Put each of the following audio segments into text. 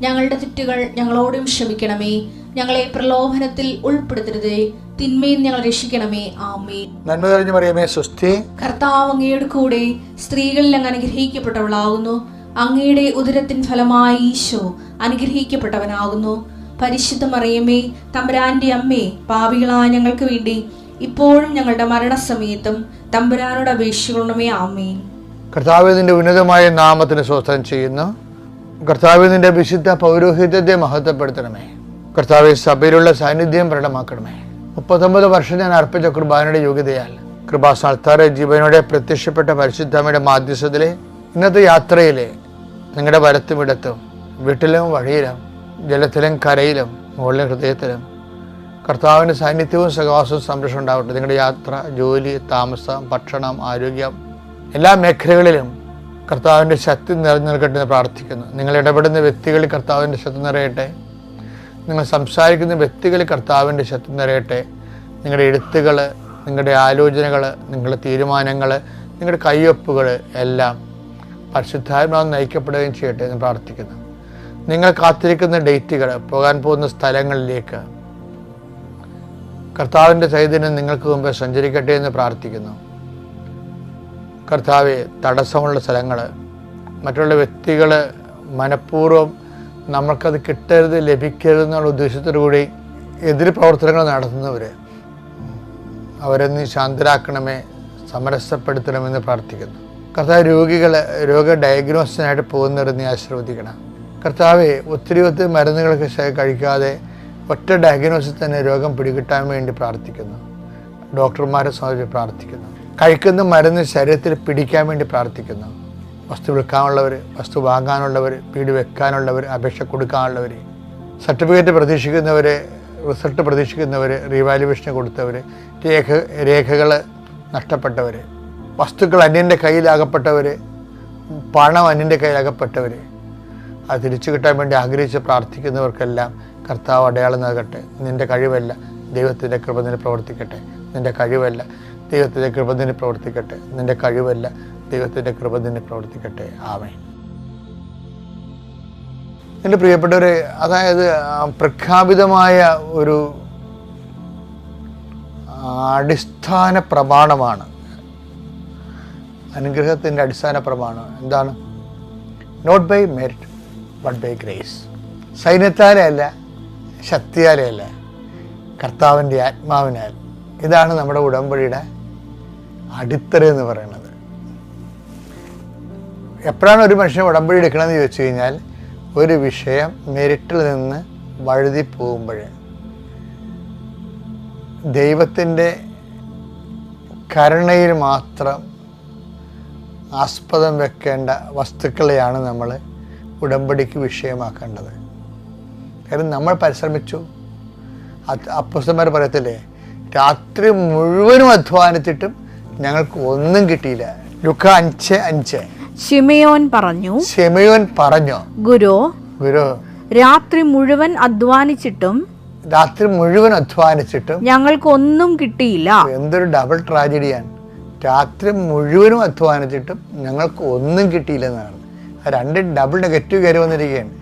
ഞങ്ങളുടെ തെറ്റുകൾ ഞങ്ങളോടും ക്ഷമിക്കണമേ. ഞങ്ങളെ പ്രലോഭനത്തിൽ ഉൾപ്പെടുത്തരുതേ. തിന്മയിൽ ഞങ്ങൾ രക്ഷിക്കണമേ. ആമേ നന്മ തെളിഞ്ഞു പറയുമേ സ്വസ്തി. കർത്താവ് അങ്ങയുടെ കൂടെ സ്ത്രീകളിൽ അങ്ങ് അനുഗ്രഹിക്കപ്പെട്ടവളാകുന്നു. അങ്ങയുടെ ഉദരത്തിൻ ഫലമായി ഈശോ അനുഗ്രഹിക്കപ്പെട്ടവനാകുന്നു. പരിശുദ്ധ മറിയമേ തമ്പുരാന്റെ അമ്മേ പാപികളായ ഞങ്ങൾക്ക് വേണ്ടി ഇപ്പോഴും ഞങ്ങളുടെ മരണസമയത്തും തമ്പുരാനോട് അപേക്ഷിക്കണമേ. ആമേൻ. കർത്താവിന്റെ ഉന്നതമായ നാമത്തിന് സ്വസ്ഥം ചെയ്യുന്നു. കർത്താവിന്റെ വിശുദ്ധ പൗരോഹിത്യത്തെ മഹത്വപ്പെടുത്തണമേ. കർത്താവ് സഭയിലുള്ള സാന്നിധ്യം പ്രകടമാക്കണമേ. മുപ്പത്തൊമ്പത് വർഷം ഞാൻ അർപ്പിച്ച കുർബാനയുടെ യോഗ്യതയാൽ കൃപാസാൽത്താറെ ജീവനോടെ പ്രത്യക്ഷപ്പെട്ട പരിശുദ്ധമ്മയുടെ മാധ്യസ്ഥത്തിലെ ഇന്നത്തെ യാത്രയിലെ നിങ്ങളുടെ വരത്തും ഇടത്തും വീട്ടിലും വഴിയിലും ജലത്തിലും കരയിലും മുകളിലും ഹൃദയത്തിലും കർത്താവിന്റെ സാന്നിധ്യവും സഹവാസവും സംരക്ഷണം ഉണ്ടാവട്ടെ. നിങ്ങളുടെ യാത്ര ജോലി താമസം ഭക്ഷണം ആരോഗ്യം എല്ലാ മേഖലകളിലും കർത്താവിന്റെ ശക്തി നിറഞ്ഞു നിൽക്കട്ടെ എന്ന് പ്രാർത്ഥിക്കുന്നു. നിങ്ങൾ ഇടപെടുന്ന വ്യക്തികളിൽ കർത്താവിന്റെ ശക്തി നിറയട്ടെ. നിങ്ങൾ സംസാരിക്കുന്ന വ്യക്തികളിൽ കർത്താവിന്റെ ശക്തി നിറയട്ടെ. നിങ്ങളുടെ എഴുത്തുകൾ നിങ്ങളുടെ ആലോചനകൾ നിങ്ങളുടെ തീരുമാനങ്ങൾ നിങ്ങളുടെ കയ്യൊപ്പുകൾ എല്ലാം പരിശുദ്ധാത്മാവ് നയിക്കപ്പെടുകയും ചെയ്യട്ടെ എന്ന് പ്രാർത്ഥിക്കുന്നു. നിങ്ങൾ കാത്തിരിക്കുന്ന ഡേറ്റുകൾ പോകാൻ പോകുന്ന സ്ഥലങ്ങളിലേക്ക് കർത്താവിന്റെ ചൈതന്യം നിങ്ങൾക്ക് മുമ്പ് സഞ്ചരിക്കട്ടെ എന്ന് പ്രാർത്ഥിക്കുന്നു. കർത്താവെ തടസ്സമുള്ള സ്ഥലങ്ങൾ മറ്റുള്ള വ്യക്തികൾ മനഃപൂർവം നമ്മൾക്കത് കിട്ടരുത് ലഭിക്കരുത് എന്നുള്ള ഉദ്ദേശത്തോടു കൂടി എതിർ പ്രവർത്തനങ്ങൾ നടത്തുന്നവർ അവരെ നീ ശാന്തരാക്കണമേ സമരസപ്പെടുത്തണമെന്ന് പ്രാർത്ഥിക്കുന്നു. കർത്താവ് രോഗികൾ രോഗ ഡയഗ്നോസിനായിട്ട് പോകുന്നവരെ നീ ആശീർവദിക്കണം. കർത്താവെ ഒത്തിരി ഒത്തിരി മരുന്നുകളൊക്കെ കഴിക്കാതെ ഒറ്റ ഡയഗ്നോസിൽ തന്നെ രോഗം പിടികിട്ടാൻ വേണ്ടി പ്രാർത്ഥിക്കുന്നു. ഡോക്ടർമാരെ സംബന്ധിച്ച് പ്രാർത്ഥിക്കുന്നു. കഴിക്കുന്ന മരുന്ന് ശരീരത്തിൽ പിടിക്കാൻ വേണ്ടി പ്രാർത്ഥിക്കുന്നു. വസ്തു വിൽക്കാനുള്ളവർ വസ്തു വാങ്ങാനുള്ളവർ വീട് വെക്കാനുള്ളവർ അപേക്ഷ കൊടുക്കാനുള്ളവർ സർട്ടിഫിക്കറ്റ് പ്രതീക്ഷിക്കുന്നവർ റിസൾട്ട് പ്രതീക്ഷിക്കുന്നവർ റീവാലുവേഷന് കൊടുത്തവർ രേഖ രേഖകൾ നഷ്ടപ്പെട്ടവർ വസ്തുക്കൾ അന്യന്റെ കയ്യിലാകപ്പെട്ടവർ പണം അന്യന്റെ കയ്യിലാകപ്പെട്ടവർ അത് തിരിച്ചു കിട്ടാൻ വേണ്ടി ആഗ്രഹിച്ച് പ്രാർത്ഥിക്കുന്നവർക്കെല്ലാം കർത്താവ് അടയാളം നൽകട്ടെ. നിന്റെ കഴിവല്ല. ദൈവത്തിന്റെ കൃപ നിന്നെ പ്രവർത്തിക്കട്ടെ. നിന്റെ കഴിവല്ല. ദൈവത്തിന്റെ കൃപ നിന്നെ പ്രവർത്തിക്കട്ടെ. നിന്റെ കഴിവല്ല ദൈവത്തിന്റെ കൃപ നിന്നെ പ്രവർത്തിക്കട്ടെ. ആമേ എന്റെ പ്രിയപ്പെട്ടവരെ അതായത് പ്രഖ്യാപിതമായ ഒരു അടിസ്ഥാന പ്രമാണമാണ്. അനുഗ്രഹത്തിന്റെ അടിസ്ഥാന പ്രമാണം എന്താണ്? Not by merit but by grace സൈന്യത്താലെ അല്ല ശക്തിയാലെ അല്ല കർത്താവിന്റെ ആത്മാവിനാൽ. ഇതാണ് നമ്മുടെ ഉടമ്പടിയുടെ അടിത്തറ എന്ന് പറയുന്നത്. എപ്പോഴാണ് ഒരു മനുഷ്യൻ ഉടമ്പടി എടുക്കണമെന്ന് ചോദിച്ചു കഴിഞ്ഞാൽ ഒരു വിഷയം മെരിറ്റിൽ നിന്ന് വഴുതി പോകുമ്പോൾ ദൈവത്തിന്റെ കരുണയിൽ മാത്രം ആസ്പദം വെക്കേണ്ട വസ്തുക്കളെയാണ് നമ്മൾ ഉടമ്പടിക്ക് വിഷയമാക്കേണ്ടത്. കാരണം നമ്മൾ പരിശ്രമിച്ചു. അപ്പുസ്തന്മാർ പറയത്തില്ലേ രാത്രി മുഴുവനും അധ്വാനിച്ചിട്ടും ഞങ്ങൾക്ക് ഒന്നും കിട്ടിയില്ല. ലുക്ക അഞ്ച് അഞ്ച്. ശിമയോൻ പറഞ്ഞു ഷിമയോൻ പറഞ്ഞു ഗുരു ഗുരു രാത്രി മുഴുവൻ അധ്വാനിച്ചിട്ടും രാത്രി മുഴുവൻ അധ്വാനിച്ചിട്ടും ഞങ്ങൾക്ക് ഒന്നും കിട്ടിയില്ല. എന്തൊരു ഡബിൾ ട്രാജഡിയാണ് രാത്രി മുഴുവനും അധ്വാനിച്ചിട്ടും ഞങ്ങൾക്ക് ഒന്നും കിട്ടിയില്ലെന്നാണ് രണ്ട് ഡബിൾ നെഗറ്റീവ് കയറി വന്നിരിക്കുകയാണ്.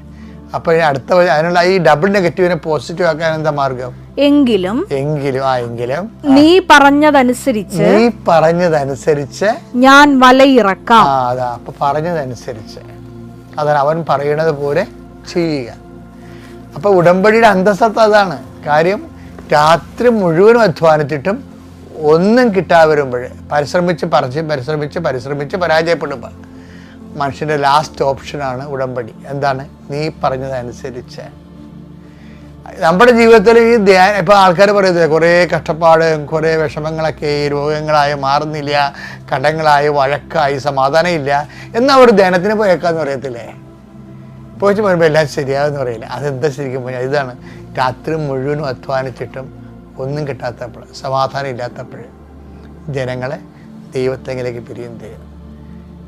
അപ്പോൾ അടുത്ത അതിനുള്ള ഈ ഡബിൾ നെഗറ്റീവിനെ പോസിറ്റീവ് ആക്കാൻ എന്താ മാർഗം? എങ്കിലും എങ്കിലും ആ എങ്കിലും നീ പറഞ്ഞതനുസരിച്ച് നീ പറഞ്ഞതനുസരിച്ച് ഞാൻ വലയിറക്കാം. ആ അതാ അപ്പൊ പറഞ്ഞതനുസരിച്ച്. അതാണ് അവൻ പറയണത് പോലെ ചെയ്യുക. അപ്പൊ ഉടമ്പടിയുടെ അന്തസ്സത്ത അതാണ്. കാര്യം രാത്രി മുഴുവനും അധ്വാനിച്ചിട്ടും ഒന്നും കിട്ടാതെ വരുമ്പോൾ പരിശ്രമിച്ച് പറിച്ച് പരിശ്രമിച്ച് പരിശ്രമിച്ച് പരാജയപ്പെടുമ്പോൾ മനുഷ്യന്റെ ലാസ്റ്റ് ഓപ്ഷനാണ് ഉടമ്പടി. എന്താണ്? നീ പറഞ്ഞതനുസരിച്ച്. നമ്മുടെ ജീവിതത്തിൽ ഈ ധ്യാനം ഇപ്പം ആൾക്കാർ പറയുന്നത് കുറേ കഷ്ടപ്പാട് കുറേ വിഷമങ്ങളൊക്കെ ഈ രോഗങ്ങളായി മാറുന്നില്ല കടങ്ങളായി വഴക്കായി സമാധാനം ഇല്ല എന്നാൽ ഒരു ധ്യാനത്തിന് പോയേക്കാന്ന് പറയത്തില്ലേ? പോയിച്ച് പറയുമ്പോൾ എല്ലാം ശരിയാവെന്ന് പറയില്ല? അതെന്താ ശരിക്കും പറഞ്ഞാൽ ഇതാണ്. രാത്രി മുഴുവനും അധ്വാനിച്ചിട്ടും ഒന്നും കിട്ടാത്തപ്പോൾ സമാധാനം ഇല്ലാത്തപ്പോൾ ജനങ്ങളെ ദൈവത്തെങ്കിലേക്ക് പിരിയും തരും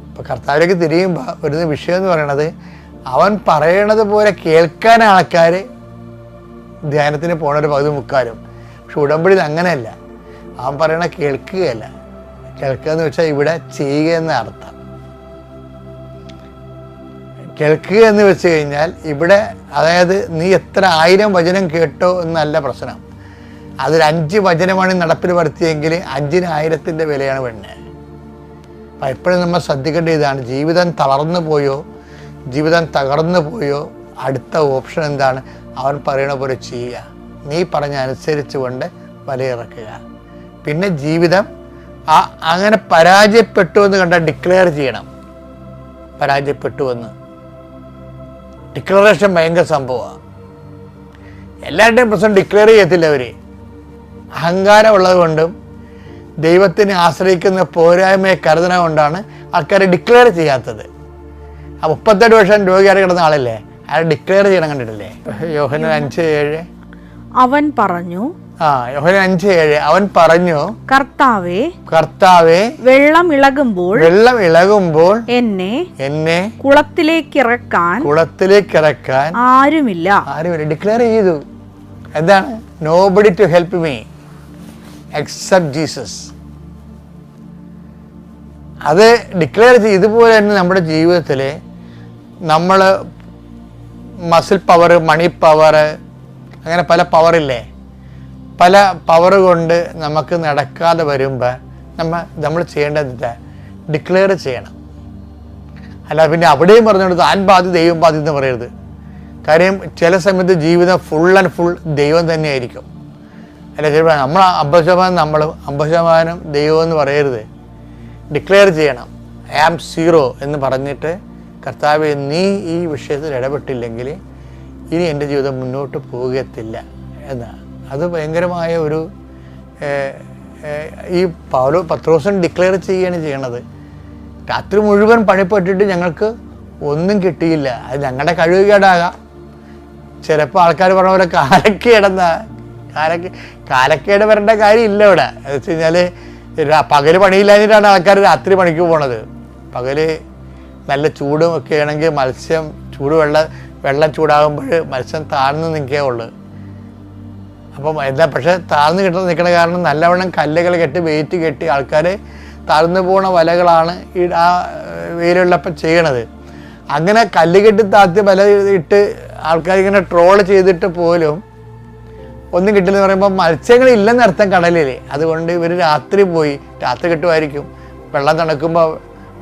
ഇപ്പോൾ കർത്താവിലേക്ക് തിരിയുമ്പോൾ വരുന്ന വിഷയം എന്ന് പറയണത് അവൻ പറയണത് പോലെ കേൾക്കാൻ ആൾക്കാർ ധ്യാനത്തിന് പോണ ഒരു പകുതി മുക്കാലും. പക്ഷെ ഉടമ്പടിയിൽ അങ്ങനെയല്ല. അവൻ പറയണ കേൾക്കുകയല്ല. കേൾക്കുക എന്ന് വെച്ചാൽ ഇവിടെ ചെയ്യുക എന്ന അർത്ഥം. കേൾക്കുക എന്ന് വെച്ച് കഴിഞ്ഞാൽ ഇവിടെ അതായത് നീ എത്ര ആയിരം വചനം കേട്ടോ എന്നല്ല പ്രശ്നം. അതിൽ അഞ്ച് വചനമാണ് നടപ്പിൽ വരുത്തിയെങ്കിൽ അഞ്ചിന് ആയിരത്തിന്റെ വിലയാണ് പെണ്ണ്. അപ്പം എപ്പോഴും നമ്മൾ ശ്രദ്ധിക്കേണ്ട ഇതാണ്. ജീവിതം തളർന്നു പോയോ? ജീവിതം തകർന്നു പോയോ? അടുത്ത ഓപ്ഷൻ എന്താണ്? അവൻ പറയണ പോലെ ചെയ്യുക നീ പറഞ്ഞ അനുസരിച്ച് കൊണ്ട് വലയിറക്കുക. പിന്നെ ജീവിതം ആ അങ്ങനെ പരാജയപ്പെട്ടു എന്ന് കണ്ടാൽ ഡിക്ലെയർ ചെയ്യണം. പരാജയപ്പെട്ടു എന്ന് ഡിക്ലറേഷൻ ഭയങ്കര സംഭവമാണ് എല്ലാവരുടെയും പ്രശ്നം ഡിക്ലെയർ ചെയ്യത്തില്ല അവർ അഹങ്കാരമുള്ളത് കൊണ്ടും ദൈവത്തിനെ ആശ്രയിക്കുന്ന പോരായ്മയെ കരുതണ കൊണ്ടാണ് ആൾക്കാർ ഡിക്ലെയർ ചെയ്യാത്തത്. ആ മുപ്പത്തെട്ട് വർഷം രോഗിയായിട്ട് കിടന്ന ആളല്ലേ? അയാൾ ഡിക്ലെയർ ചെയ്യണം കണ്ടിട്ടില്ലേ? യോഹന അഞ്ച് ഏഴ്. അവൻ പറഞ്ഞു ആ യോഹന അഞ്ച് ഏഴ്. അവൻ പറഞ്ഞു കർത്താവേ കർത്താവേ വെള്ളം ഇളകുമ്പോൾ വെള്ളം ഇളകുമ്പോൾ എന്നെ എന്നെ കുളത്തിലേക്ക് ഇറക്കാൻ കുളത്തിലേക്ക് ഇറക്കാൻ ആരുമില്ല. ആരും ഡിക്ലെയർ ചെയ്തു. എന്താണ്? Nobody to help me except Jesus അത് ഡിക്ലെയർ ചെയ്ത്. ഇതുപോലെ തന്നെ നമ്മുടെ ജീവിതത്തിൽ നമ്മൾ മസിൽ പവർ മണി പവർ അങ്ങനെ പല പവറില്ലേ പല പവർ കൊണ്ട് നമുക്ക് നടക്കാതെ വരുമ്പോൾ നമ്മൾ നമ്മൾ ചെയ്യേണ്ടത് ഡിക്ലെയർ ചെയ്യണം. അല്ല പിന്നെ അവിടെയും പറഞ്ഞുകൊണ്ട് താൻ ബാധി ദൈവം ബാധി എന്ന് പറയരുത്. കാര്യം ചില സമയത്ത് ജീവിതം ഫുൾ ആൻഡ് ഫുൾ ദൈവം തന്നെയായിരിക്കും. അല്ല ചിലപ്പോൾ നമ്മൾ അമ്പത് ശതമാനം നമ്മൾ അമ്പത് ശതമാനം ദൈവം എന്ന് പറയരുത്. ഡിക്ലെയർ ചെയ്യണം. ഐ ആം സീറോ എന്ന് പറഞ്ഞിട്ട് കർത്താവെ നീ ഈ വിഷയത്തിൽ ഇടപെട്ടില്ലെങ്കിൽ ഇനി എന്റെ ജീവിതം മുന്നോട്ട് പോകത്തില്ല എന്നാണ് അത് ഭയങ്കരമായ ഒരു ഈ പൗലോ പത്രോസൻ ഡിക്ലെയർ ചെയ്യുകയാണ് ചെയ്യണത്. രാത്രി മുഴുവൻ പണിപ്പെട്ടിട്ട് ഞങ്ങൾക്ക് ഒന്നും കിട്ടിയില്ല. അത് ഞങ്ങളുടെ കഴിവുകേടാകാം ചിലപ്പോൾ ആൾക്കാർ പറഞ്ഞ പോലെ കാലക്കേടെന്ന കാലക്കേ കാലക്ക് കാലക്കേട് വരേണ്ട കാര്യമില്ല ഇവിടെ. എന്ന് വെച്ച് കഴിഞ്ഞാൽ പകൽ പണിയില്ലാഞ്ഞിട്ടാണ് ആൾക്കാർ രാത്രി പണിക്ക് പോണത്. പകൽ നല്ല ചൂടും ഒക്കെ ആണെങ്കിൽ മത്സ്യം ചൂട് വെള്ളം ചൂടാകുമ്പോൾ മത്സ്യം താഴ്ന്നു നിൽക്കേ ഉള്ളു. അപ്പം എന്താ പക്ഷേ താഴ്ന്നു കിട്ടുന്ന നിൽക്കണ കാരണം നല്ലവണ്ണം കല്ലുകൾ കെട്ടി വെയിറ്റ് കെട്ടി ആൾക്കാർ താഴ്ന്നു പോണ വലകളാണ് ഈ ആ വെയിലുള്ളപ്പം ചെയ്യണത്. അങ്ങനെ കല്ല് കെട്ടി താഴ്ത്തി വല ഇട്ട് ആൾക്കാർ ഇങ്ങനെ ട്രോൾ ചെയ്തിട്ട് പോലും ഒന്നും കിട്ടില്ലെന്ന് പറയുമ്പോൾ മത്സ്യങ്ങൾ ഇല്ലെന്നർത്ഥം കടലിൽ അതുകൊണ്ട് ഇവർ രാത്രി പോയി രാത്രി കിട്ടുമായിരിക്കും. വെള്ളം തണുക്കുമ്പോൾ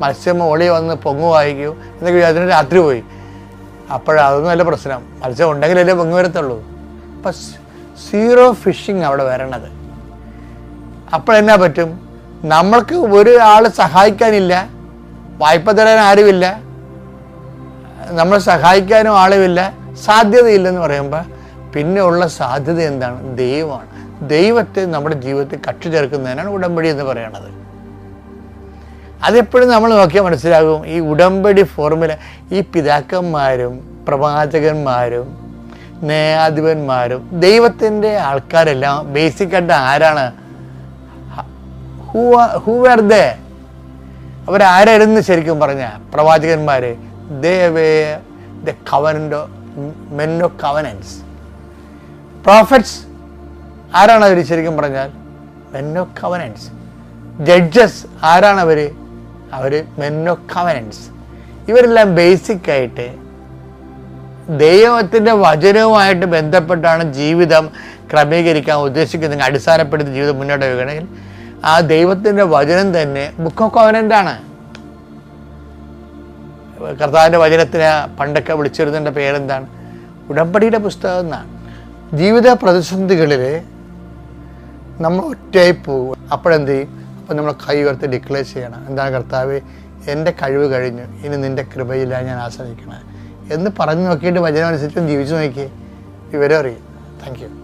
മത്സ്യം ഓളി വന്ന് പൊങ്ങുമായിരിക്കും. എന്നൊക്കെ അതിന് രാത്രി പോയി. അപ്പോഴതൊന്നും അല്ല പ്രശ്നം. മത്സ്യം ഉണ്ടെങ്കിലല്ലേ പൊങ്ങു വരത്തുള്ളൂ. അപ്പം സീറോ ഫിഷിങ് അവിടെ വരണത്. അപ്പോഴെന്നാ പറ്റും? നമ്മൾക്ക് ഒരു ഒരാൾ സഹായിക്കാനില്ല. വായ്പ തരാൻ ആരുമില്ല. നമ്മളെ സഹായിക്കാനും ആളുമില്ല. സാധ്യതയില്ലെന്ന് പറയുമ്പോൾ പിന്നെ ഉള്ള സാധ്യത എന്താണ്? ദൈവമാണ്. ദൈവത്തെ നമ്മുടെ ജീവിതത്തിൽ കക്ഷി ചേർക്കുന്നതിനാണ് ഉടമ്പടി എന്ന് പറയണത്. അതെപ്പോഴും നമ്മൾ നോക്കിയാൽ മനസ്സിലാകും. ഈ ഉടമ്പടി ഫോർമുല ഈ പിതാക്കന്മാരും പ്രവാചകന്മാരും ന്യായാധിപന്മാരും ദൈവത്തിന്റെ ആൾക്കാരെല്ലാം ബേസിക്കായിട്ട് ആരാണ്? ഹൂ ആർ ദേ അവരാരായിരുന്നു ശരിക്കും പറഞ്ഞ? പ്രവാചകന്മാർ they were the covenant men of covenants prophets ആരാണ് അവർ ശരിക്കും പറഞ്ഞാൽ? മെൻ ഓഫ് കവനൻസ് ജഡ്ജസ് ആരാണ് അവർ മെൻ ഓഫ് കവനൻസ് ഇവരെല്ലാം ബേസിക് ആയിട്ട് ദൈവത്തിന്റെ വചനവുമായിട്ട് ബന്ധപ്പെട്ടാണ് ജീവിതം ക്രമീകരിക്കാൻ ഉദ്ദേശിക്കുന്നത്. അടിസ്ഥാനപ്പെടുത്തി ജീവിതം മുന്നോട്ട് വയ്ക്കണമെങ്കിൽ ആ ദൈവത്തിന്റെ വചനം തന്നെ ബുക്ക് ഓഫ് കോവനന്റ് ആണ്. കർത്താവിന്റെ വചനത്തിന് പണ്ടൊക്കെ വിളിച്ചിരുന്നതിന്റെ പേരെന്താണ്? ഉടമ്പടിയുടെ പുസ്തകം എന്നാണ്. ജീവിത പ്രതിസന്ധികളിൽ നമ്മൾ ഒറ്റയായി പോകും അപ്പോഴെന്ത് ചെയ്യും? അപ്പോൾ നമ്മൾ കൈ ഉയർത്തി ഡിക്ലെയർ ചെയ്യണം. എന്താണ് കർത്താവ് എന്റെ കഴിവ് കഴിഞ്ഞു. ഇനി നിന്റെ കൃപയിലാണ് ഞാൻ ആശ്രയിക്കണേ. എന്ന് പറഞ്ഞു നോക്കിയിട്ട് വചനം അനുസരിച്ച് ജീവിച്ചു നോക്കി വിവരം അറിയും. Thank you